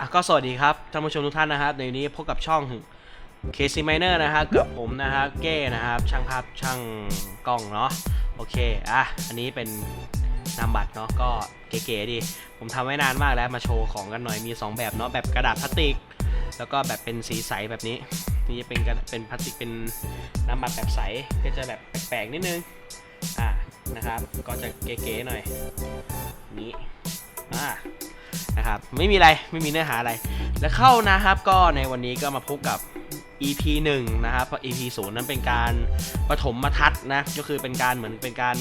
อะก็สวัสดีครับท่านผู้ชมทุกท่านนะครับในนี้พบกับช่อง KC Miner นอร์นะครับกับผมนะฮะเก้นะครับช่างภาพช่างกล้องเนาะโอเคอะอันนี้เป็นนามบัตรเนาะก็เก๋ๆดี ผมทำไว้นานมากแล้วมาโชว์ของกันหน่อยมี 2 แบบเนาะแบบกระดาษพลาสติก แล้วก็แบบเป็นสีใสแบบนี้นี่จะเป็นกระเป็นพลาสติกเป็นนามบัตรแบบใสก็จะแบบแปลกๆนิดนึงอะนะครับก็จะเก๋ๆหน่อยนี้อ่า นะครับไม่มีอะไรไม่มีเนื้อหาอะไร แล้วเข้านะครับก็ในวันนี้ก็มาพบกับ EP 1 นะครับเพราะ EP 0 นั้นเป็นการปฐมมาทัศน์นะก็คือเป็นการเหมือนเป็นการ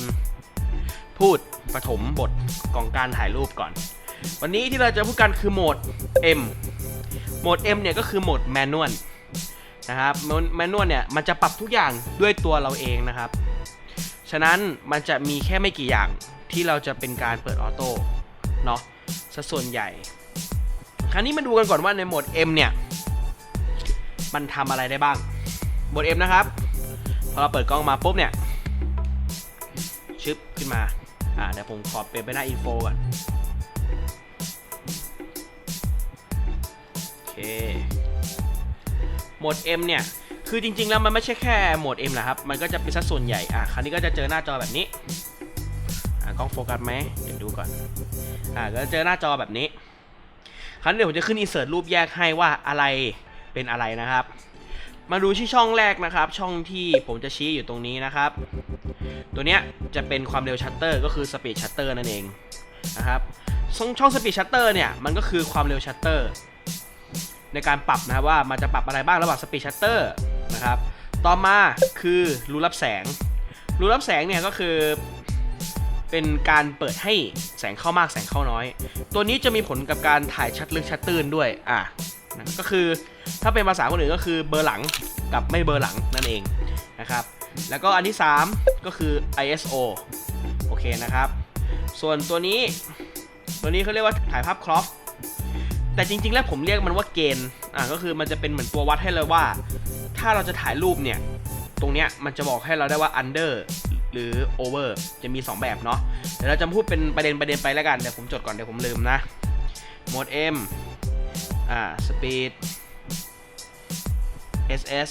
พูดปฐมบทของการถ่ายรูปก่อน วันนี้ที่เราจะพูดกันคือโหมด M โหมด M เนี่ยก็คือโหมดแมนนวลนะครับแมนนวลเนี่ยมันจะปรับทุกอย่างด้วยตัวเราเองนะครับ ฉะนั้นมันจะมีแค่ไม่กี่อย่างที่เราจะเป็นการเปิดออโต้เนาะ ซะส่วนใหญ่ คราวนี้มาดูกันก่อนว่าในโหมด M เนี่ย มันทำอะไรได้บ้าง โหมด M นะครับ พอเราเปิดกล้องมาปุ๊บเนี่ย ชึบขึ้นมา อ่าเดี๋ยวผมขอเปลี่ยนไปหน้าอินโฟก่อน โอเค โหมด M เนี่ย คือจริงๆแล้วมันไม่ใช่แค่โหมด M นะครับ มันก็จะเป็นสัดส่วนใหญ่ อะคราวนี้ก็จะเจอหน้าจอแบบนี้ากล้องโฟกัสไหมเดี๋ยวดูก่อนอ่าก็เจอหน้าจอแบบนี้ คราวนี้เดี๋ยวผมจะขึ้นอินเสิร์ตรูปแยกให้ว่าอะไรเป็นอะไรนะครับ มาดูที่ช่องแรกนะครับ ช่องที่ผมจะชี้อยู่ตรงนี้นะครับ ตัวเนี้ยจะเป็นความเร็วชัตเตอร์ก็คือสปีดชัตเตอร์นั่นเองนะครับช่องช่องสปีดชัตเตอร์เนี่ยมันก็คือความเร็วชัตเตอร์ในการปรับนะครับว่ามันจะปรับอะไรบ้างระหว่างสปีดชัตเตอร์นะครับ ต่อมาคือรูรับแสง รูรับแสงเนี่ยก็คือ เป็นการเปิดให้แสงเข้ามากแสงเข้าน้อย ตัวนี้จะมีผลกับการถ่ายชัดลึกชัดตื้นด้วยอะนะก็คือถ้าเป็นภาษาคนอื่นก็คือเบอร์หลังกับไม่เบอร์หลังนั่นเองนะครับ แล้วก็อันที่ 3 ก็คือ ISO โอเคนะครับ ส่วนตัวนี้ตัวนี้เขาเรียกว่าถ่ายภาพครอปแต่จริง ๆ แล้วผมเรียกมันว่าเกณฑ์อะก็คือมันจะเป็นเหมือนตัววัดให้เลยว่า ถ้าเราจะถ่ายรูปเนี่ย ตรงเนี้ยมันจะบอกให้เราได้ว่า under หรือ over จะมี 2 แบบเนาะเดี๋ยวเราจะพูดเป็นประเด็นประเด็นไปแล้วกันเดี๋ยวผมจดก่อนเดี๋ยวผมลืมนะโหมด M อ่า speed SS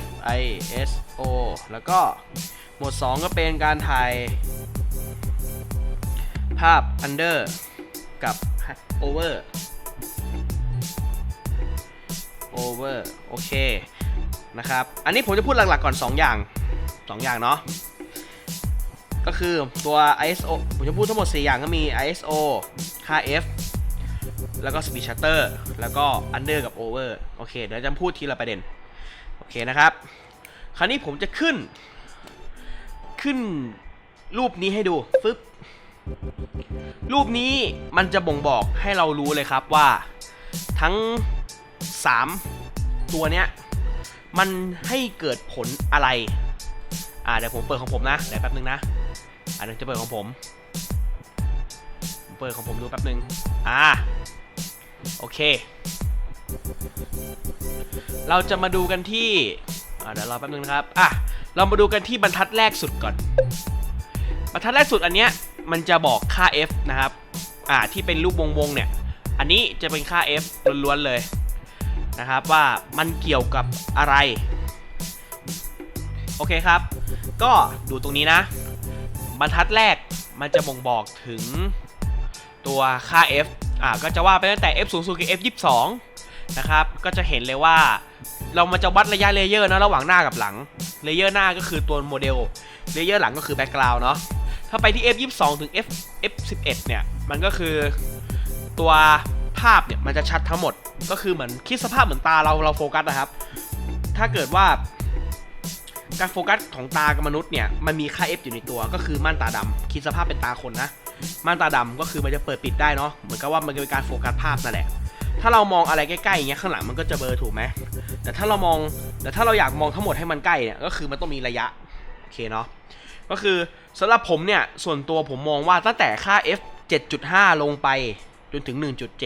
F I S O แล้วก็โหมด 2 ก็เป็นการถ่าย ภาพ under กับ over over โอเคนะครับ อันนี้ผมจะพูดหลักๆก่อน 2 อย่าง 2 อย่างเนาะ ก็คือตัว ISO ผมจะพูดทั้งหมด 4 อย่างก็มี ISO ค่า F แล้วก็ Speed Shutter แล้วก็ Under กับ Over โอเค เดี๋ยวจะพูดทีละประเด็น โอเคนะครับ คราวนี้ผมจะขึ้น ขึ้นรูปนี้ให้ดูฟึบรูปนี้มันจะบ่งบอกให้เรารู้เลยครับว่าทั้ง 3 ตัวเนี้ย มันให้เกิดผลอะไร อ่าเดี๋ยวผมเปิดของผมนะเดี๋ยวแป๊บนึงนะ อ่าเดี๋ยวจะเปิดของผมเปิดของผมดูแป๊บนึง อ่า โอเค เราจะมาดูกันที่อ่าเดี๋ยวรอแป๊บนึงนะครับอะเรามาดูกันที่บรรทัดแรกสุดก่อน บรรทัดแรกสุดอันเนี้ยมันจะบอกค่า f นะครับ อ่า ที่เป็นรูปวงๆเนี่ย อันนี้จะเป็นค่า f ล้วนๆเลยนะครับว่ามันเกี่ยวกับอะไร โอเคครับ ก็ดูตรงนี้นะ บรรทัดแรกมันจะบ่งบอกถึงตัวค่า f อ่าก็จะว่าไปตั้งแต่ f สูงสุดคือ f 22นะครับก็จะเห็นเลยว่าเรามาจะวัดระยะเลเยอร์นะระหว่างหน้ากับหลังเลเยอร์หน้าก็คือตัวโมเดลเลเยอร์หลังก็คือแบ็กกราวน์เนาะถ้าไปที่ f 22ถึง f f 11เนี่ยมันก็คือตัวภาพเนี่ยมันจะชัดทั้งหมดก็คือเหมือนคิดสภาพเหมือนตาเราเราโฟกัสนะครับ ถ้าเกิดว่า การโฟกัสของตากับมนุษย์เนี่ยมันมีค่า f อยู่ในตัวก็คือม่านตาดำคิดสภาพเป็นตาคนนะ ม่านตาดำก็คือมันจะเปิดปิดได้เนาะเหมือนกับว่ามันเป็นการโฟกัสภาพนั่นแหละ ถ้าเรามองอะไรใกล้ๆอย่างเงี้ยข้างหลังมันก็จะเบลอถูกไหมแต่ถ้าเรามองแต่ถ้าเราอยากมองทั้งหมดให้มันใกล้เนี่ยก็คือมันต้องมีระยะโอเคเนาะก็คือสำหรับผมเนี่ยส่วนตัวผมมองว่าตั้งแต่ค่า f 7.5 ลงไปจนถึง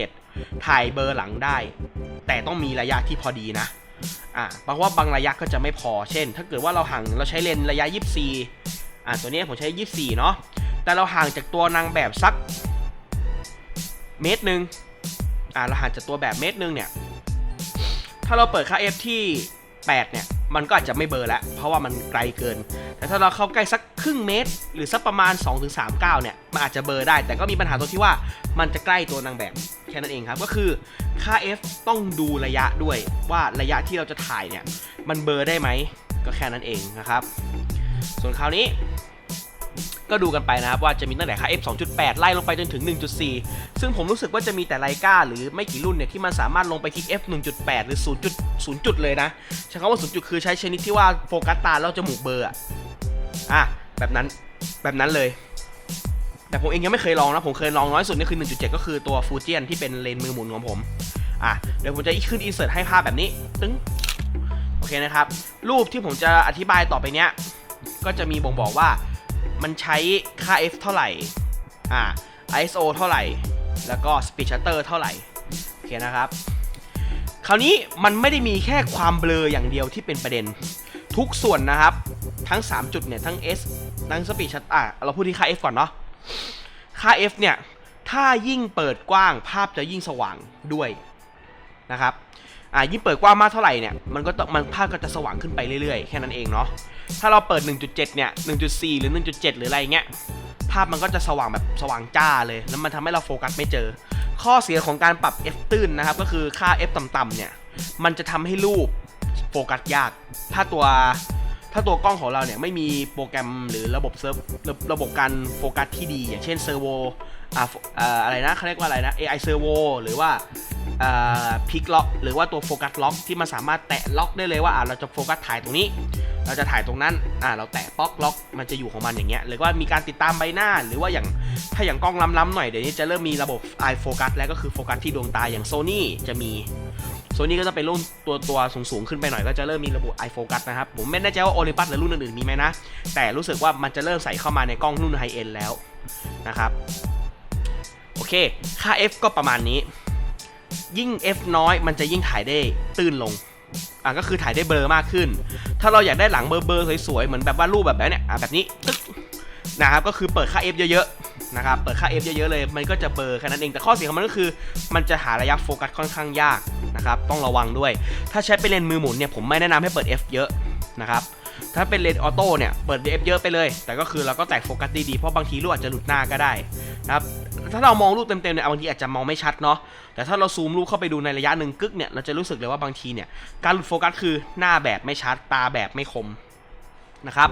1.7 ถ่ายเบอร์หลังได้ แต่ต้องมีระยะที่พอดีนะ อ่าเพราะว่าบางระยะก็จะไม่พอ เช่น ถ้าเกิดว่าเราห่างเราใช้เลนระยะ 24 อ่าตัวนี้ผมใช้ 24 เนาะ แต่เราห่างจากตัวนางแบบสักเมตรหนึ่งอ่าราห่างจากตัวแบบเมตรหนึ่งเนี่ย ถ้าเราเปิดค่า f ที่ 8 เนี่ย มันก็อาจจะไม่เบอร์แล้ว เพราะว่ามันไกลเกิน แต่ถ้าเราเข้าใกล้สัก ครึ่งเมตร หรือสักประมาณ 2-3ก้าวเนี่ยมันอาจจะเบอร์ได้ แต่ก็มีปัญหาตรงที่ว่ามันจะใกล้ตัวนางแบบแค่นั้นเองครับ ก็คือค่า f ต้องดูระยะด้วยว่าระยะที่เราจะถ่ายเนี่ยมันเบอร์ได้ไหมก็แค่นั้นเองนะครับ ส่วนคราวนี้ก็ดูกันไปนะครับว่าจะมีตั้งแต่ค่า f 2.8 ไล่ลงไปจนถึง 1.4 ซึ่งผมรู้สึกว่าจะมีแต่ไลกาหรือไม่กี่รุ่นเนี่ยที่มันสามารถลงไปที่ f 1.8 หรือ 0.0จุดเลยนะใช้คำว่า 0 จุดคือใช้ชนิดที่ว่าโฟกัสตาแล้วจมูกเบอร์อะอะ แบบนั้นแบบนั้นเลย แต่ผมเองยังไม่เคยลองนะผมเคยลองน้อยสุดนี่คือ 1.7 ก็คือตัวฟูเจียนที่เป็นเลนส์มือหมุนของผมอะเดี๋ยวผมจะขึ้นอินเสิร์ตให้ภาพแบบนี้ตึ้งโอเคนะครับ รูปที่ผมจะอธิบายต่อไปเนี้ยก็จะมีบ่งบอกว่ามันใช้ค่า f เท่าไหร่อ่า ISO เท่าไหร่ แล้วก็ speed shutter เท่าไหร่โอเคนะครับ คราวนี้มันไม่ได้มีแค่ความเบลออย่างเดียวที่เป็นประเด็น ทุกส่วนนะครับ ทั้ง 3 จุดเนี่ย ทั้ง S ทั้ง speed shutter อะเราพูดที่ค่า f ก่อนเนาะค่า f เนี่ย ถ้ายิ่งเปิดกว้างภาพจะยิ่งสว่างด้วยนะครับอ่ายิ่งเปิดกว้างมากเท่าไหร่เนี่ยมันก็มันภาพก็จะสว่างขึ้นไปเรื่อยๆ แค่นั้นเองเนาะถ้าเราเปิด 1.7 เนี่ย 1.4 หรือ 1.7 หรืออะไรเงี้ยภาพมันก็จะสว่างแบบสว่างจ้าเลย แล้วมันทำให้เราโฟกัสไม่เจอ ข้อเสียของการปรับ f ตื้นนะครับ ก็คือค่า f ต่ำๆเนี่ย มันจะทำให้รูปโฟกัสยาก ถ้าตัว ถ้าตัวกล้องของเราเนี่ยไม่มีโปรแกรมหรือระบบเซิร์ฟระบบการโฟกัสที่ดี อย่างเช่นเซอร์โวอ่าอะไรนะเขาเรียกว่าอะไรนะ AI เซอร์โวหรือว่าพิกล็อกหรือว่าตัวโฟกัสล็อกที่มันสามารถแตะล็อกได้เลยว่าเราจะโฟกัสถ่ายตรงนี้ เราจะถ่ายตรงนั้นเราแตะป๊อกล็อกมันจะอยู่ของมันอย่างเงี้ยหรือว่ามีการติดตามใบหน้า หรือว่าอย่างถ้าอย่างกล้องล้ำๆหน่อยเดี๋ยวนี้จะเริ่มมีระบบ eye focus แล้วก็คือโฟกัสที่ดวงตาอย่าง Sony จะมี โซนี่ก็จะเป็นรุ่นตัวตัวสูงๆขึ้นไปหน่อยก็จะเริ่มมีระบบ eye focus นะครับ ผมไม่แน่ใจว่า Olympus หรือรุ่นอื่นๆมีไหมนะ แต่รู้สึกว่ามันจะเริ่มใส่เข้ามาในกล้องรุ่นไฮเอ็นแล้วนะครับโอเค ค่า f ก็ประมาณนี้ ยิ่ง f น้อยมันจะยิ่งถ่ายได้ตื้นลงอะก็คือถ่ายได้เบลอมากขึ้น ถ้าเราอยากได้หลังเบลอๆสวยๆเหมือนแบบว่ารูปแบบนี้เนี่ยอะแบบนี้ตึ๊กนะครับก็คือเปิดค่า f เยอะๆนะครับเปิดค่า f เยอะๆเลย มันก็จะเบลอแค่นั้นเองแต่ข้อเสียของมันก็คือ มันจะหาระยะโฟกัสค่อนข้างยาก นะครับต้องระวังด้วย ถ้าใช้เป็นเลนมือหมุนเนี่ยผมไม่แนะนำให้เปิด f เยอะนะครับถ้าเป็นเลนออโต้เนี่ยเปิด f เยอะไปเลย แต่ก็คือเราก็แตกโฟกัสดีๆเพราะบางทีรูปอาจจะหลุดหน้าก็ได้นะครับถ้าเรามองรูปเต็มๆเนี่ยบางทีอาจจะมองไม่ชัดเนาะแต่ถ้าเราซูมรูปเข้าไปดูในระยะหนึ่งกึกเนี่ยเราจะรู้สึกเลยว่าบางทีเนี่ยการหลุดโฟกัสคือหน้าแบบไม่ชัดตาแบบไม่คมนะครับ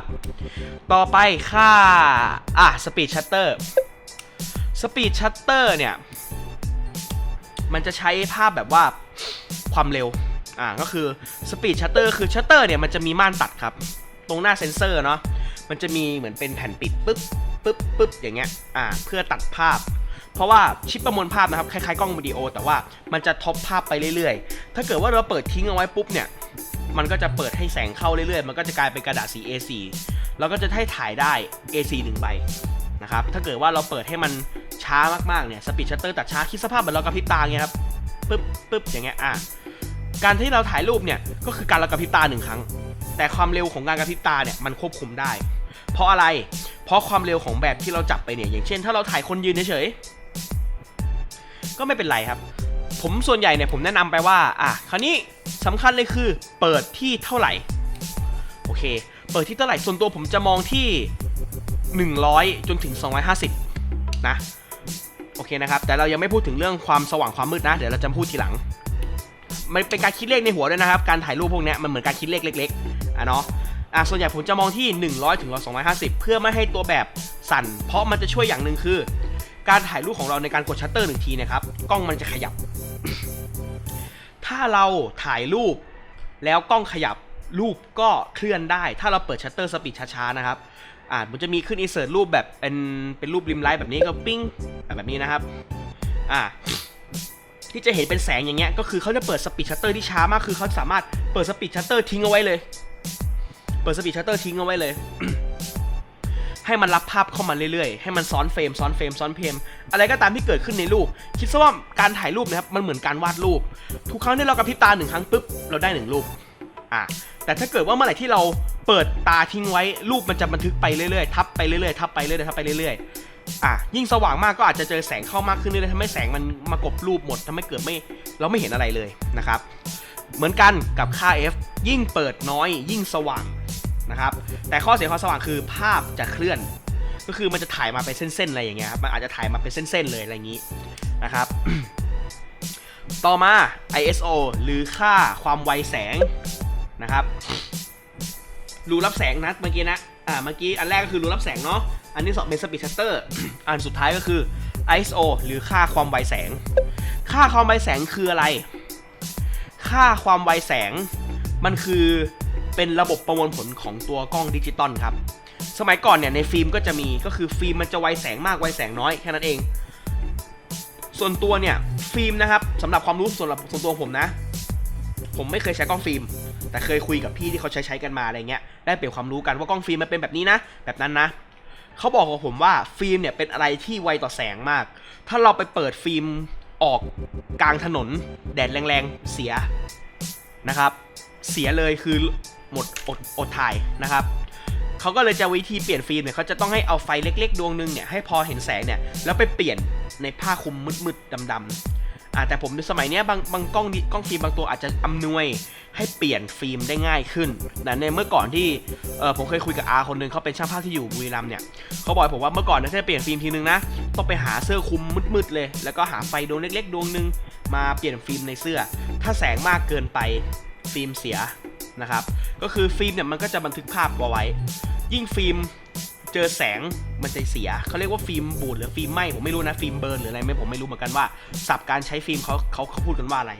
ต่อไปค่าอะสปีดชัตเตอร์สปีดชัตเตอร์เนี่ยมันจะใช้ภาพแบบว่า ความเร็ว อ่า ก็คือสปีดชัตเตอร์คือชัตเตอร์เนี่ยมันจะมีม่านตัดครับ ตรงหน้าเซนเซอร์เนาะ มันจะมีเหมือนเป็นแผ่นปิดปึ๊บปึ๊บปึ๊บอย่างเงี้ย อ่า เพื่อตัดภาพ เพราะว่าชิปประมวลภาพนะครับคล้ายๆกล้องวิดีโอ แต่ว่ามันจะท็อปภาพไปเรื่อยๆ ถ้าเกิดว่าเราเปิดทิ้งเอาไว้ปุ๊บเนี่ย มันก็จะเปิดให้แสงเข้าเรื่อยๆ มันก็จะกลายเป็นกระดาษสี A4 เราก็จะให้ถ่ายได้ A4 หนึ่งใบนะครับ ถ้าเกิดว่าเราเปิดให้มันช้ามากๆเนี่ย สปีดชัตเตอร์ตัดช้าคิดสภาพเหมือนเรากระพริบตาเงี้ยครับปึ๊บปึ๊บอย่างเงี้ยอะ การที่เราถ่ายรูปเนี่ยก็คือการเรากระพริบตาหนึ่งครั้ง แต่ความเร็วของการกระพริบตาเนี่ยมันควบคุมได้ เพราะอะไร เพราะความเร็วของแบบที่เราจับไปเนี่ยอย่างเช่น ถ้าเราถ่ายคนยืนเฉยๆก็ไม่เป็นไรครับ ผมส่วนใหญ่เนี่ยผมแนะนำไปว่าอะคราวนี้สำคัญเลยคือเปิดที่เท่าไหร่โอเค เปิดที่เท่าไหร่ส่วนตัวผมจะมองที่ 100 จนถึง 250 นะ โอเคนะครับ แต่เรายังไม่พูดถึงเรื่องความสว่างความมืดนะ เดี๋ยวเราจะพูดทีหลัง มันเป็นการคิดเลขในหัวด้วยนะครับ การถ่ายรูปพวกนี้มันเหมือนการคิดเลขเล็กๆอะเนาะอะส่วนใหญ่ผมจะมองที่ 100ถึง250 เพื่อไม่ให้ตัวแบบสั่น เพราะมันจะช่วยอย่างหนึ่งคือ การถ่ายรูปของเราในการกดชัตเตอร์หนึ่งทีนะครับกล้องมันจะขยับ ถ้าเราถ่ายรูปแล้วกล้องขยับรูปก็เคลื่อนได้ ถ้าเราเปิดชัตเตอร์สปีดช้าๆนะครับอ่ามันจะมีขึ้นอินเสิร์ตรูปแบบเป็นเป็นรูปริมไลท์แบบนี้ก็ปิ้งแบบนี้นะครับอ่า ที่จะเห็นเป็นแสงอย่างเงี้ยก็คือเขาจะเปิดสปีดชัตเตอร์ที่ช้ามากคือเขาสามารถเปิดสปีดชัตเตอร์ทิ้งเอาไว้เลย เปิดสปีดชัตเตอร์ทิ้งเอาไว้เลย ให้มันรับภาพเข้ามาเรื่อยๆ ให้มันซ้อนเฟรมซ้อนเฟรมซ้อนเฟรมอะไรก็ตามที่เกิดขึ้นในรูป คิดซะว่าการถ่ายรูปนะครับมันเหมือนการวาดรูป ทุกครั้งที่เรากระพริบตาหนึ่งครั้งปุ๊บเราได้หนึ่งรูปอะแต่ถ้าเกิดว่าเมื่อไหร่ที่เราเปิดตาทิ้งไว้รูปมันจะบันทึกไปเรื่อยๆทับไปเรื่อยๆทับไปเรื่อยๆทับไปเรื่อย อะยิ่งสว่างมากก็อาจจะเจอแสงเข้ามากขึ้นเรื่อยๆทำให้แสงมันมากบรูปหมดทำให้เกิดไม่เราไม่เห็นอะไรเลยนะครับ เหมือนกันกับค่า f ยิ่งเปิดน้อยยิ่งสว่างนะครับ แต่ข้อเสียความสว่างคือภาพจะเคลื่อน ก็คือมันจะถ่ายมาเป็นเส้นๆอะไรอย่างเงี้ยครับมันอาจจะถ่ายมาเป็นเส้นๆเลยอะไรอย่างนี้นะครับ ต่อมา ISO หรือค่าความไวแสงนะครับรูรับแสงนะเมื่อกี้นะอ่าเมื่อกี้อันแรกก็คือรูรับแสงเนาะ อันที่สองเป็นสปีดชัตเตอร์ อันสุดท้ายก็คือ ISO หรือค่าความไวแสง ค่าความไวแสงคืออะไร ค่าความไวแสง มันคือเป็นระบบประมวลผลของตัวกล้องดิจิตอลครับ สมัยก่อนเนี่ยในฟิล์มก็จะมีก็คือฟิล์มมันจะไวแสงมากไวแสงน้อยแค่นั้นเอง ส่วนตัวเนี่ยฟิล์มนะครับสำหรับความรู้ส่วนส่วนตัวผมนะ ผมไม่เคยใช้กล้องฟิล์มแต่เคยคุยกับพี่ที่เขาใช้ใช้กันมาอะไรเงี้ยได้เปรียบความรู้กันว่ากล้องฟิล์มมันเป็นแบบนี้นะ แบบนั้นนะ เขาบอกกับผมว่าฟิล์มเนี่ยเป็นอะไรที่ไวต่อแสงมาก ถ้าเราไปเปิดฟิล์มออกกลางถนน แดดแรงๆ เสียนะครับ เสียเลยคือหมดอดอดถ่ายนะครับเขาก็เลยจะวิธีเปลี่ยนฟิล์มเนี่ยเขาจะต้องให้เอาไฟเล็ก ๆ ดวงหนึงเนี่ยให้พอเห็นแสงเนี่ยแล้วไปเปลี่ยนในผ้าคลุมมืดๆดำๆ อ่าแต่ผมในสมัยนี้บางบางกล้องกล้องฟิล์มบางตัวอาจจะอำนวยให้เปลี่ยนฟิล์มได้ง่ายขึ้นนะในเมื่อก่อนที่เออผมเคยคุยกับอาคนหนึงเขาเป็นช่างภาพที่อยู่บุรีรัมย์เนี่ยเขาบอกผมว่าเมื่อก่อนนี่ยถ้าจะเปลี่ยนฟิล์มทีนึงนะต้องไปหาเสื้อคลุมมืดๆเลย แล้วก็หาไฟดวงเล็กๆ ดวงหนึงมาเปลี่ยนฟิล์มในเสื้อ ถ้าแสงมากเกินไปฟิล์มเสียนะครับก็คือฟิล์มเนี่ยมันก็จะบันทึกภาพเอาไว้ ยิ่งฟิล์ม จอแสงมันจะเสียเขาเรียกว่าฟิล์มบูดหรือฟิล์มไหมผมไม่รู้นะฟิล์มเบิร์นหรืออะไรไม่ผมไม่รู้เหมือนกันว่าศัพท์การใช้ฟิล์มเขาเขาเขาพูดกันว่าอะไร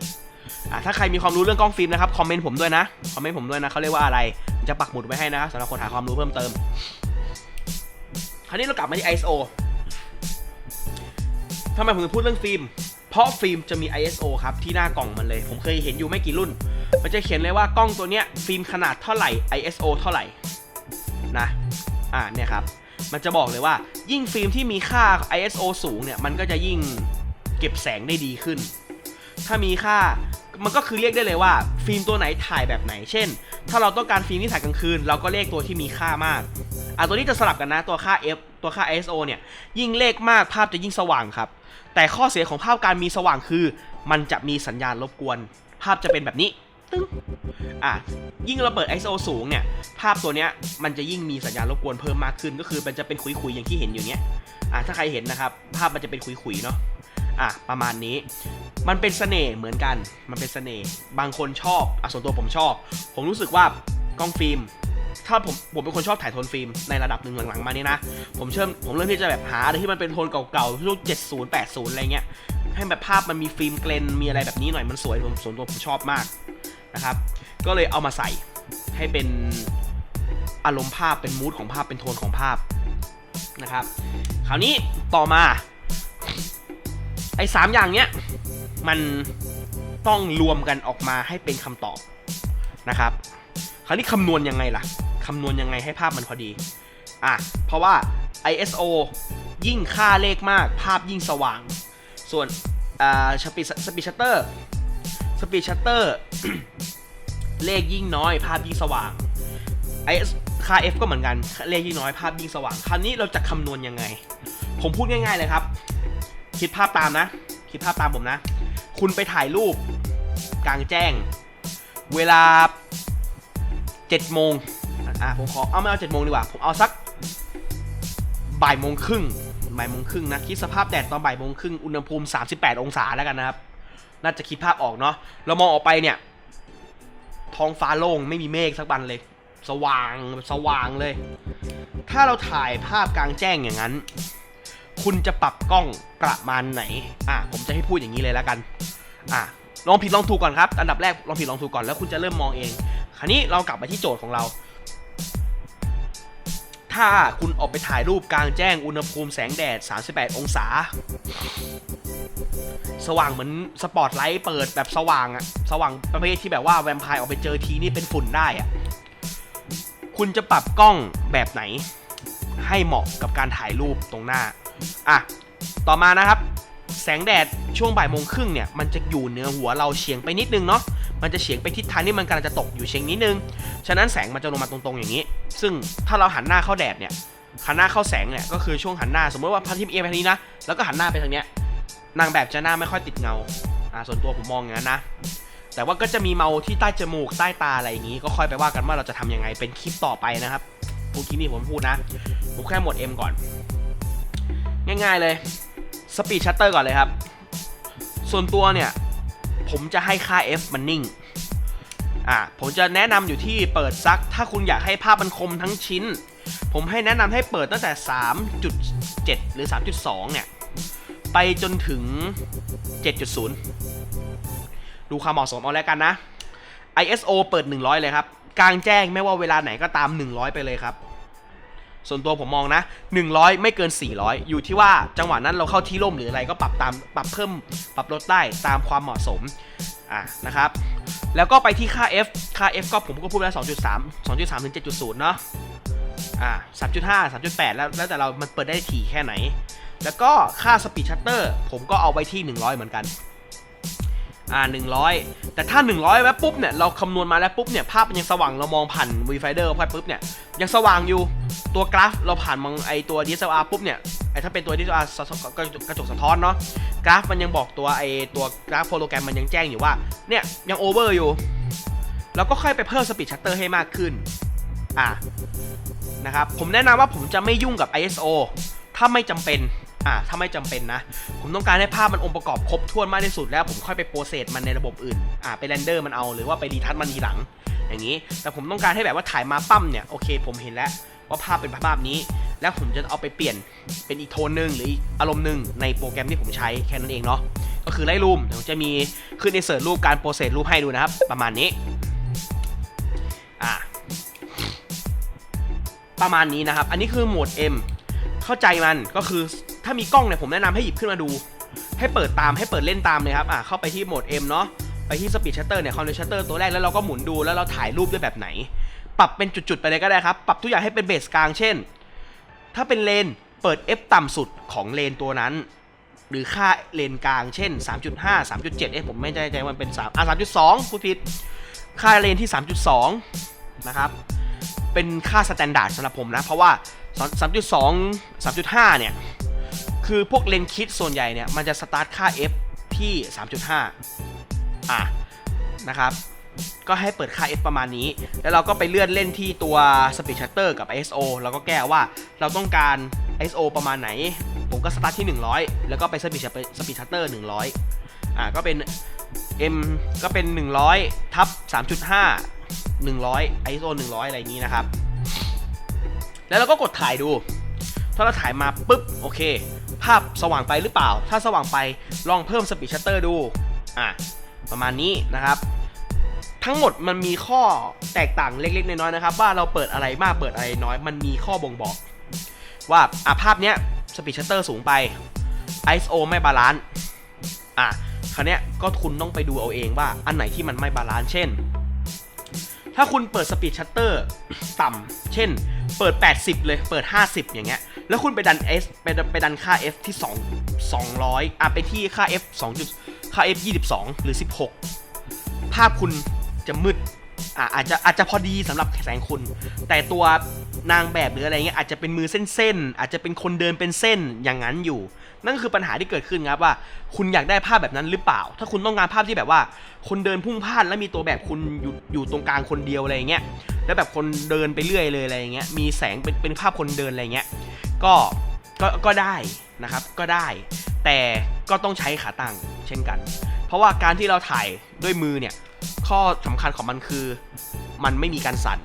อะถ้าใครมีความรู้เรื่องกล้องฟิล์มนะครับคอมเมนต์ผมด้วยนะคอมเมนต์ผมด้วยนะเขาเรียกว่าอะไรจะปักหมุดไว้ให้นะครับสำหรับคนหาความรู้เพิ่มเติม คราวนี้เรากลับมาที่ ISO ทำไมผมถึงพูดเรื่องฟิล์ม เพราะฟิล์มจะมี ISO ครับที่หน้ากล่องมันเลย ผมเคยเห็นอยู่ไม่กี่รุ่น มันจะเขียนเลยว่ากล้องตัวเนี้ยฟิล์มขนาดเท่าไหร่ ISO เท่าไหร่นะ อ่าเนี่ยครับ มันจะบอกเลยว่ายิ่งฟิล์มที่มีค่า ISO สูงเนี่ยมันก็จะยิ่งเก็บแสงได้ดีขึ้น ถ้ามีค่ามันก็คือเรียกได้เลยว่า ฟิล์มตัวไหนถ่ายแบบไหน เช่น ถ้าเราต้องการฟิล์มที่ถ่ายกลางคืน เราก็เลขตัวที่มีค่ามากอะตัวนี้จะสลับกันนะตัวค่า f ตัวค่า ISO เนี่ยยิ่งเลขมากภาพจะยิ่งสว่างครับ แต่ข้อเสียของภาพการมีสว่างคือ มันจะมีสัญญาณรบกวน ภาพจะเป็นแบบนี้ ตึ้งอะยิ่งเราเปิด ISO สูงเนี่ย ภาพตัวเนี้ยมันจะยิ่งมีสัญญาณรบกวนเพิ่มมากขึ้น ก็คือมันจะเป็นขุยๆอย่างที่เห็นอยู่เนี้ยอะถ้าใครเห็นนะครับ ภาพมันจะเป็นขุยๆเนาะอะประมาณนี้ มันเป็นเสน่ห์เหมือนกัน มันเป็นเสน่ห์บางคนชอบอะส่วนตัวผมชอบ ผมรู้สึกว่ากล้องฟิล์มถ้าผมผมเป็นคนชอบถ่ายโทนฟิล์มในระดับหนึ่งหลังๆมานี่นะ ผมเชื่อผมเริ่มที่จะแบบหาอะไรที่มันเป็นโทนเก่าๆช่วง70 80อะไรเงี้ยให้แบบภาพมันมีฟิล์มเกรนมีอะไรแบบนี้หน่อยมันสวยผมส่วนตัวผมชอบมาก นะครับ ก็เลยเอามาใส่ให้เป็นอารมณ์ภาพเป็นมูดของภาพเป็นโทนของภาพนะครับ คราวนี้ต่อมา ไอ้สามอย่างเนี้ยมันต้องรวมกันออกมาให้เป็นคำตอบนะครับ คราวนี้คำนวณยังไงล่ะคำนวณยังไงให้ภาพมันพอดีอะเพราะว่า ISO ยิ่งค่าเลขมากภาพยิ่งสว่าง ส่วนอ่าสปีดสปีดชัตเตอร์ สปีดชัตเตอร์ เลขยิ่งน้อย ภาพยิ่งสว่าง IS ค่า F ก็เหมือนกัน เลขยิ่งน้อย ภาพยิ่งสว่าง คราวนี้เราจะคำนวณยังไง ผมพูดง่ายๆเลยครับ คิดภาพตามนะ คิดภาพตามผมนะ คุณไปถ่ายรูปกลางแจ้ง เวลา7โมงอะผมขอเอาไม่เอา7โมงดีกว่า ผมเอาสักบ่ายโมงครึ่งบ่ายโมงครึ่งนะ คิดสภาพแดดตอนบ่ายโมงครึ่ง อุณหภูมิ 38 องศาแล้วกันนะครับ น่าจะคิดภาพออกเนาะเรามองออกไปเนี่ย ท้องฟ้าโล่งไม่มีเมฆสักบันเลย สว่างสว่างเลย ถ้าเราถ่ายภาพกลางแจ้งอย่างนั้น คุณจะปรับกล้องประมาณไหน อะผมจะให้พูดอย่างนี้เลยแล้วกัน อะลองผิดลองถูกก่อนครับ อันดับแรกลองผิดลองถูกก่อนแล้วคุณจะเริ่มมองเอง คราวนี้เรากลับมาที่โจทย์ของเรา ถ้าคุณออกไปถ่ายรูปกลางแจ้งอุณหภูมิแสงแดด 38 องศา สว่างเหมือนสปอตไลท์เปิดแบบสว่างอะสว่างประเภทที่แบบว่าแวมไพร์ออกไปเจอทีนี่เป็นฝุ่นได้อะคุณจะปรับกล้องแบบไหน ให้เหมาะกับการถ่ายรูปตรงหน้าอะต่อมานะครับ แสงแดดช่วงบ่ายโมงครึ่งเนี่ยมันจะอยู่เหนือหัวเราเฉียงไปนิดนึงเนาะมันจะเฉียงไปทิศทางที่มันกำลังจะตกอยู่เฉียงนิดนึง ฉะนั้นแสงมันจะลงมาตรงๆอย่างนี้ ซึ่งถ้าเราหันหน้าเข้าแดดเนี่ยหันหน้าเข้าแสงเนี่ยก็คือช่วงหันหน้าสมมติว่าพันทิมเอียงไปทางนี้นะแล้วก็หันหน้าไปทางเนี้ย นางแบบจะหน้าไม่ค่อยติดเงาอ่าส่วนตัวผมมองอย่างนั้นนะ แต่ว่าก็จะมีเมาที่ใต้จมูกใต้ตาอะไรอย่างนี้ ก็ค่อยไปว่ากันว่าเราจะทำยังไงเป็นคลิปต่อไปนะครับพูดคลิปนี้ผมพูดนะผมแค่หมด M ก่อน ง่าย ๆเลยสปีดชัตเตอร์ก่อนเลยครับ ส่วนตัวเนี่ย ผมจะให้ค่า F มันนิ่งอะผมจะแนะนำอยู่ที่เปิดซัก ถ้าคุณอยากให้ภาพมันคมทั้งชิ้น ผมให้แนะนำให้เปิดตั้งแต่ 3.7 หรือ 3.2 เนี่ย ไปจนถึง 7.0 ดูความเหมาะสมเอาแล้วกันนะ ISO เปิด 100 เลยครับ กลางแจ้งไม่ว่าเวลาไหนก็ตาม 100 ไปเลยครับ ส่วนตัวผมมองนะ 100 ไม่เกิน 400 อยู่ที่ว่าจังหวะนั้นเราเข้าที่ร่มหรืออะไรก็ปรับตามปรับเพิ่มปรับลดได้ตามความเหมาะสมอะนะครับแล้วก็ไปที่ค่า F ค่า F ก็ผมก็พูดแล้ว 2.3 2.3 ถึง 7.0 เนาะอ่า3.5 3.8 แล้วแล้วแต่เรามันเปิดได้ถี่แค่ไหน แล้วก็ค่าสปีดชัตเตอร์ผมก็เอาไว้ที่ 100 เหมือนกัน อ่า 100 แต่ถ้า 100 แล้วปุ๊บเนี่ย เราคำนวณมาแล้วปุ๊บเนี่ย ภาพมันยังสว่างเรามองผ่านวีไฟเดอร์พอปุ๊บเนี่ย ยังสว่างอยู่ ตัวกราฟเราผ่านมองไอตัว DSLR ปุ๊บเนี่ย ไอถ้าเป็นตัว DSLR กระจกกระจกสะท้อนเนาะ กราฟมันยังบอกตัวไอตัวกราฟโปรแกรมมันยังแจ้งอยู่ว่า เนี่ยยังโอเวอร์อยู่ แล้วก็ค่อยไปเพิ่มสปีดชัตเตอร์ให้มากขึ้น อ่า นะครับ ผมแนะนำว่าผมจะไม่ยุ่งกับ ISO ถ้าไม่จำเป็น อ่าถ้าไม่จำเป็นนะ ผมต้องการให้ภาพมันองค์ประกอบครบถ้วนมากที่สุดแล้วผมค่อยไปโปรเซสมันในระบบอื่นอ่าไปเรนเดอร์มันเอาหรือว่าไปดีทัชมันทีหลัง อย่างนี้ แต่ผมต้องการให้แบบว่าถ่ายมาปั้มเนี่ยโอเค ผมเห็นแล้วว่าภาพเป็นภาพนี้ แล้วผมจะเอาไปเปลี่ยนเป็นอีกโทนหนึ่งหรืออารมณ์หนึ่งในโปรแกรมที่ผมใช้แค่นั้นเองเนาะก็คือไล่รูมผมจะมีขึ้นในเสิร์ชรูปการโปรเซสรูปให้ดูนะครับ ประมาณนี้อ่าประมาณนี้นะครับ อันนี้คือโหมด M เข้าใจมันก็คือ ถ้ามีกล้องเนี่ยผมแนะนำให้หยิบขึ้นมาดู ให้เปิดตามให้เปิดเล่นตามเลยครับอ่าเข้าไปที่โหมด M เนาะไปที่ Speed Shutter เนี่ย Control Shutter ตัวแรกแล้วเราก็หมุนดูแล้วเราถ่ายรูปด้วยแบบไหน ปรับเป็นจุดๆ ไปเลยก็ได้ครับ ปรับทุกอย่างให้เป็นเบสกลางเช่น ถ้าเป็นเลนเปิด F ต่ำสุดของเลนตัวนั้น หรือค่าเลนกลางเช่น 3.5 3.7 เอ๊ะผมไม่แน่ใจว่ามันเป็น3อะ3.2พูดผิด ค่าเลนที่ 3.2 นะครับ เป็นค่าสแตนดาร์ดสำหรับผมนะ เพราะว่า 3.2 3.5 เนี่ย คือพวกเลนคิดส่วนใหญ่เนี่ยมันจะสตาร์ทค่า f ที่ 3.5 อะนะครับ ก็ให้เปิดค่า f ประมาณนี้ แล้วเราก็ไปเลื่อนเล่นที่ตัว Speed Shutter กับ ISO เราก็แก้ว่าเราต้องการ ISO ประมาณไหน ผมก็สตาร์ทที่ 100 แล้วก็ไป Speed Shutter Speed Shutter 100 อะก็เป็น M ก็เป็น 100ทับ3.5 100 ISO 100 อะไรอย่างนี้นะครับ แล้วเราก็กดถ่ายดู ถ้าเราถ่ายมาปุ๊บ โอเค ภาพสว่างไปหรือเปล่า ถ้าสว่างไปลองเพิ่มสปีดชัตเตอร์ดู อะ ประมาณนี้นะครับ ทั้งหมดมันมีข้อแตกต่างเล็กๆ น้อยๆนะครับ ว่าเราเปิดอะไรมากเปิดอะไรน้อย มันมีข้อบ่งบอก ว่าอะภาพเนี้ยสปีดชัตเตอร์สูงไป ISO ไม่บาลานซ์อะคราวเนี้ยก็คุณต้องไปดูเอาเองว่าอันไหนที่มันไม่บาลานซ์เช่น ถ้าคุณเปิดสปีดชัตเตอร์ต่ำเช่น เปิด 80 เลยเปิด 50 อย่างเงี้ย แล้วคุณไปดัน S ไปไปดันค่า F ที่ 2 200 อะไปที่ค่า F 2จุดค่า F 22 หรือ 16 ภาพคุณจะมืด อะอาจจะอาจจะพอดีสำหรับแสงคุณ แต่ตัวนางแบบหรืออะไรเงี้ยอาจจะเป็นมือเส้นๆอาจจะเป็นคนเดินเป็นเส้นอย่างนั้นอยู่ นั่นคือปัญหาที่เกิดขึ้นครับว่า คุณอยากได้ภาพแบบนั้นหรือเปล่า ถ้าคุณต้องการภาพที่แบบว่า คนเดินพุ่งพลาดแล้วมีตัวแบบคุณอยู่อยู่ตรงกลางคนเดียวอะไรเงี้ยแล้วแบบคนเดินไปเรื่อยเลยอะไรเงี้ยมีแสงเป็นเป็นภาพคนเดินอะไรเงี้ยก็ก็ก็ได้นะครับก็ได้ แต่ก็ต้องใช้ขาตั้งเช่นกัน เพราะว่าการที่เราถ่ายด้วยมือเนี่ย ข้อสำคัญของมันคือ มันไม่มีการสั่น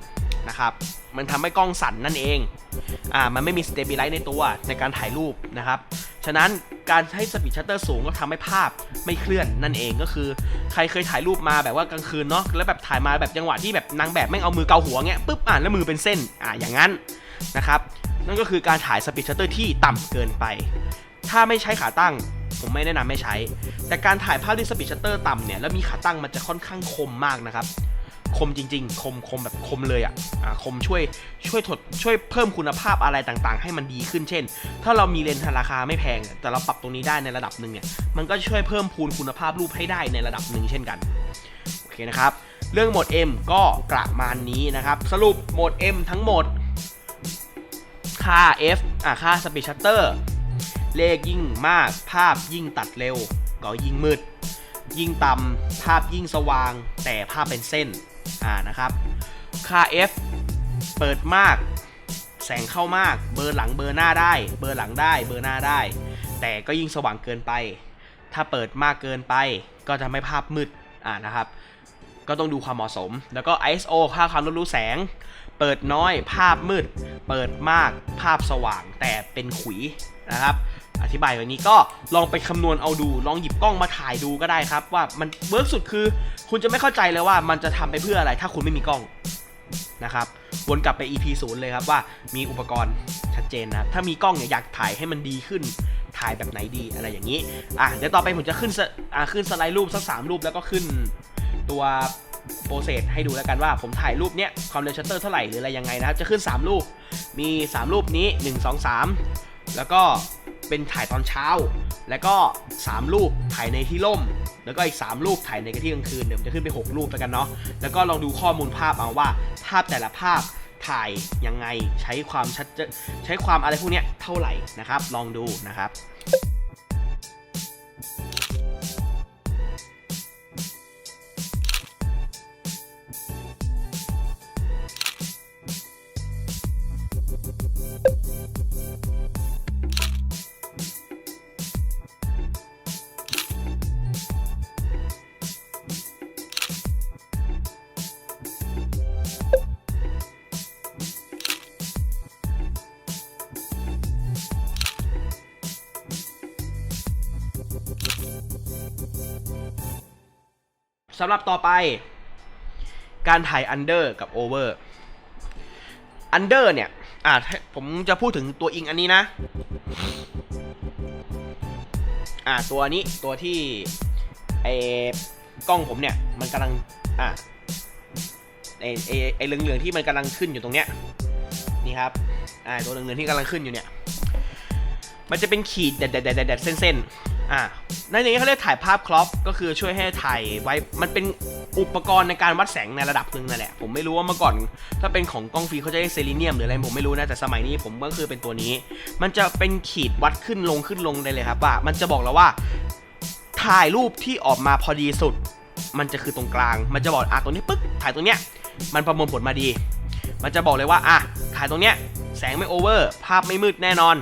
นะครับ มันทำให้กล้องสั่นนั่นเอง อ่า มันไม่มีสเตบลไลซ์ในตัวในการถ่ายรูปนะครับ ฉะนั้นการให้สปีดชัตเตอร์สูงก็ทำให้ภาพไม่เคลื่อนนั่นเองก็คือ ใครเคยถ่ายรูปมาแบบว่ากลางคืนเนาะ แล้วแบบถ่ายมาแบบจังหวะที่แบบนางแบบแม่งเอามือเกาหัวเงี้ยปุ๊บอ่านแล้วมือเป็นเส้น อ่า อย่างนั้นนะครับ นั่นก็คือการถ่ายสปีดชัตเตอร์ที่ต่ำเกินไป ถ้าไม่ใช้ขาตั้ง ผมไม่แนะนำไม่ใช้ แต่การถ่ายภาพด้วยสปีดชัตเตอร์ต่ำเนี่ยแล้วมีขาตั้งมันจะค่อนข้างคมมากนะครับ คมจริง ๆ คมคมแบบคมเลยอะอ่าคมช่วยช่วยถดช่วยเพิ่มคุณภาพอะไรต่างๆ ให้มันดีขึ้นเช่น ถ้าเรามีเลนส์ราคาไม่แพง แต่เราปรับตรงนี้ได้ในระดับหนึ่งเนี่ยมันก็ช่วยเพิ่มพูนคุณภาพรูปให้ได้ในระดับหนึ่งเช่นกันโอเคนะครับเรื่องโหมด M ก็ประมาณนี้นะครับ สรุปโหมด M ทั้งหมดค่า f อะค่า speed shutter เลขยิ่งมาก ภาพยิ่งตัดเร็ว ก็ยิ่งมืด ยิ่งต่ำภาพยิ่งสว่าง แต่ภาพเป็นเส้น อ่านะครับ ค่า f เปิดมาก แสงเข้ามาก เบอร์หลังเบอร์หน้าได้ เบอร์หลังได้ เบอร์หน้าได้ แต่ก็ยิ่งสว่างเกินไป ถ้าเปิดมากเกินไป ก็จะไม่ภาพมืด อ่านะครับ ก็ต้องดูความเหมาะสม แล้วก็ ISO ค่าความรบรู้แสง เปิดน้อย ภาพมืด เปิดมาก ภาพสว่าง แต่เป็นขุยนะครับ อธิบายแบบนี้ก็ลองไปคำนวณเอาดู ลองหยิบกล้องมาถ่ายดูก็ได้ครับ ว่ามันเวิร์กสุดคือ คุณจะไม่เข้าใจเลยว่ามันจะทำไปเพื่ออะไร ถ้าคุณไม่มีกล้องนะครับวนกลับไป EP ศูนย์เลยครับว่ามีอุปกรณ์ชัดเจนนะถ้ามีกล้องเนี่ยอยากถ่ายให้มันดีขึ้นถ่ายแบบไหนดีอะไรอย่างนี้อะเดี๋ยวต่อไปผมจะขึ้นสอะขึ้นสไลด์รูปสักสามรูปแล้วก็ขึ้นตัวโปรเซสให้ดูแล้วกันว่าผมถ่ายรูปเนี้ยความเร็วชัตเตอร์เท่าไหร่หรืออะไรยังไงนะครับจะขึ้น 3 รูปมี 3 รูปนี้ 1 2 3 แล้วก็ เป็นถ่ายตอนเช้า แล้วก็ 3 รูปถ่ายในที่ร่ม แล้วก็อีก 3 รูปถ่ายในกที่กลางคืนเดี๋ยวจะขึ้นไป 6 รูปแล้วกันเนาะแล้วก็ลองดูข้อมูลภาพเอาว่าภาพแต่ละภาพถ่ายยังไงใช้ความชัดใช้ความอะไรพวกเนี้ยเท่าไหร่นะครับ ลองดูนะครับ สำหรับต่อไป การถ่ายอันเดอร์กับโอเวอร์อันเดอร์เนี่ย อ่าผมจะพูดถึงตัวอิงอันนี้นะ อ่าตัวนี้ตัวที่ไอ้กล้องผมเนี่ย มันกำลัง อ่าไอ้ไอ้ไอ้เหลืองๆที่มันกำลังขึ้นอยู่ตรงเนี้ยนี่ครับอ่าตัวเหลืองๆที่กำลังขึ้นอยู่เนี่ย มันจะเป็นขีดแดดๆๆๆเส้นๆ อ่าในนี้เขาเรียกถ่ายภาพครอปก็คือช่วยให้ถ่ายไว้มันเป็นอุปกรณ์ในการวัดแสงในระดับหนึ่งนั่นแหละ ผมไม่รู้ว่าเมื่อก่อน ถ้าเป็นของกล้องฟิล์มเขาจะเรียกเซเลเนียมหรืออะไรผมไม่รู้นะ แต่สมัยนี้ผมก็คือเป็นตัวนี้ มันจะเป็นขีดวัดขึ้นลงขึ้นลงได้เลยครับว่ามันจะบอกเราว่า ถ่ายรูปที่ออกมาพอดีสุด มันจะคือตรงกลาง มันจะบอกอะตรงนี้ปึ๊กถ่ายตรงเนี้ยมันประมวลผลมาดี มันจะบอกเลยว่าอะถ่ายตรงเนี้ยแสงไม่โอเวอร์ ภาพไม่มืดแน่นอน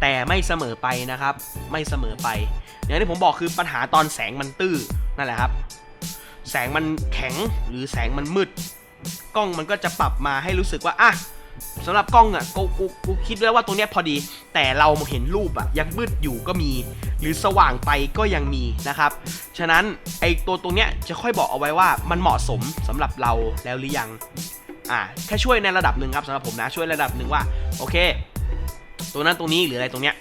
แต่ไม่เสมอไปนะครับ ไม่เสมอไป อย่างที่ผมบอกคือปัญหาตอนแสงมันตื้อนั่นแหละครับ แสงมันแข็งหรือแสงมันมืด กล้องมันก็จะปรับมาให้รู้สึกว่าอะสำหรับกล้องอะกูกูกูคิดแล้วว่าตรงเนี้ยพอดี แต่เราเห็นรูปอะยังมืดอยู่ก็มี หรือสว่างไปก็ยังมีนะครับ ฉะนั้นไอตัวตรงเนี้ยจะค่อยบอกเอาไว้ว่ามันเหมาะสมสำหรับเราแล้วหรือยังอ่าแค่ช่วยในระดับหนึ่งครับสำหรับผมนะช่วยระดับหนึ่งว่าโอเค ตัวนั้นตรงนี้หรืออะไรตรงเนี้ย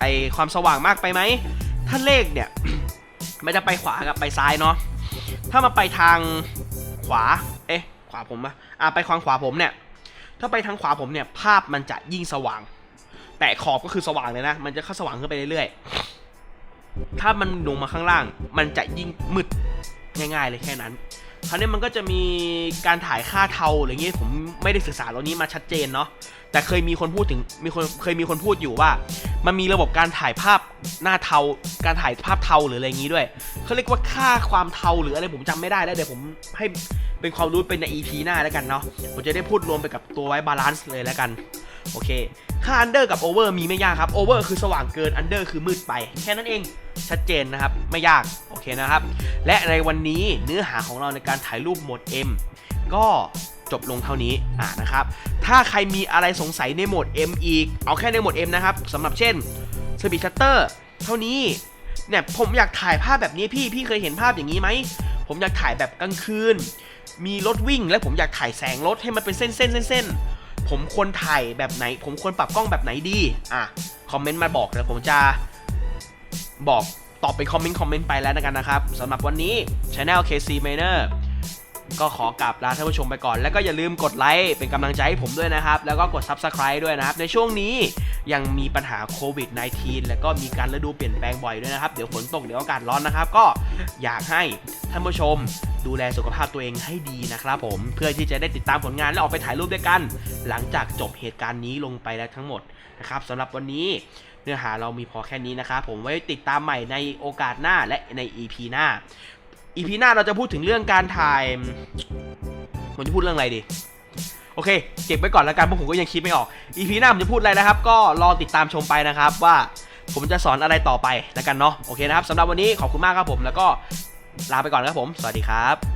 ไอความสว่างมากไปไหม ถ้าเลขเนี่ย มันจะไปขวากับไปซ้ายเนาะถ้ามาไปทางขวา เอ๊ะ ขวาผมอะอะไปทางขวาผมเนี่ย ถ้าไปทางขวาผมเนี่ย ภาพมันจะยิ่งสว่าง แต่ขอบก็คือสว่างเลยนะ มันจะเข้าสว่างขึ้นไปเรื่อยๆ ถ้ามันลงมาข้างล่าง มันจะยิ่งมืดง่ายๆเลยแค่นั้น คราวนี้มันก็จะมีการถ่ายค่าเทาอะไรเงี้ยผมไม่ได้ศึกษาเรื่องนี้มาชัดเจนเนาะแต่เคยมีคนพูดถึงมีคนเคยมีคนพูดอยู่ว่า มันมีระบบการถ่ายภาพหน้าเทา การถ่ายภาพเทาหรืออะไรอย่างนี้ด้วยเขาเรียกว่าค่าความเทาหรืออะไรผมจำไม่ได้แล้วเดี๋ยวผมให้เป็นความรู้เป็นใน EP หน้าแล้วกันเนาะผมจะได้พูดรวมไปกับตัวไว้บาลานซ์เลยแล้วกันโอเค ค่าอันเดอร์กับโอเวอร์มีไม่ยากครับโอเวอร์คือสว่างเกินอันเดอร์คือมืดไป แค่นั้นเองชัดเจนนะครับ ไม่ยาก โอเคนะครับ และในวันนี้เนื้อหาของเราในการถ่ายรูปโหมด M ก็จบลงเท่านี้อ่านะครับ ถ้าใครมีอะไรสงสัยในโหมด M อีก เอาแค่ในโหมด M นะครับสำหรับเช่นสปีดชัตเตอร์เท่านี้เนี่ยผมอยากถ่ายภาพแบบนี้พี่พี่เคยเห็นภาพอย่างนี้ไหมผมอยากถ่ายแบบกลางคืน มีรถวิ่งและผมอยากถ่ายแสงรถให้มันเป็นเส้นเส้นเส้นเส้น ผมควรถ่ายแบบไหน ผมควรปรับกล้องแบบไหนดีอะคอมเมนต์มาบอกเดี๋ยวผมจะบอกตอบเป็นคอมเมนต์คอมเมนต์ไปแล้วกันนะครับสำหรับวันนี้ Channel KC Miner ก็ขอกลับลาท่านผู้ชมไปก่อน แล้วก็อย่าลืมกดไลค์เป็นกำลังใจให้ผมด้วยนะครับ แล้วก็กด Subscribe ด้วยนะครับ ในช่วงนี้ยังมีปัญหาโควิด -19 แล้วก็มีการฤดูเปลี่ยนแปลงบ่อยด้วยนะครับ เดี๋ยวฝนตกเดี๋ยวอากาศร้อนนะครับ ก็อยากให้ท่านผู้ชมดูแลสุขภาพตัวเองให้ดีนะครับผมเพื่อที่จะได้ติดตามผลงานและออกไปถ่ายรูปด้วยกัน หลังจากจบเหตุการณ์นี้ลงไปแล้วทั้งหมดนะครับสำหรับวันนี้เนื้อหาเรามีพอแค่นี้นะครับผมไว้ติดตามใหม่ในโอกาสหน้าและใน EP หน้า อีพีหน้าเราจะพูดถึงเรื่องการถ่ายผมจะพูดเรื่องอะไรดี โอเค เก็บไว้ก่อนแล้วกันเพราะผมก็ยังคิดไม่ออกอีพีหน้าผมจะพูดอะไรนะครับ ก็รอติดตามชมไปนะครับ ว่าผมจะสอนอะไรต่อไปแล้วกันเนาะโอเคนะครับสำหรับวันนี้ขอบคุณมากครับผม แล้วก็ลาไปก่อนครับผม สวัสดีครับ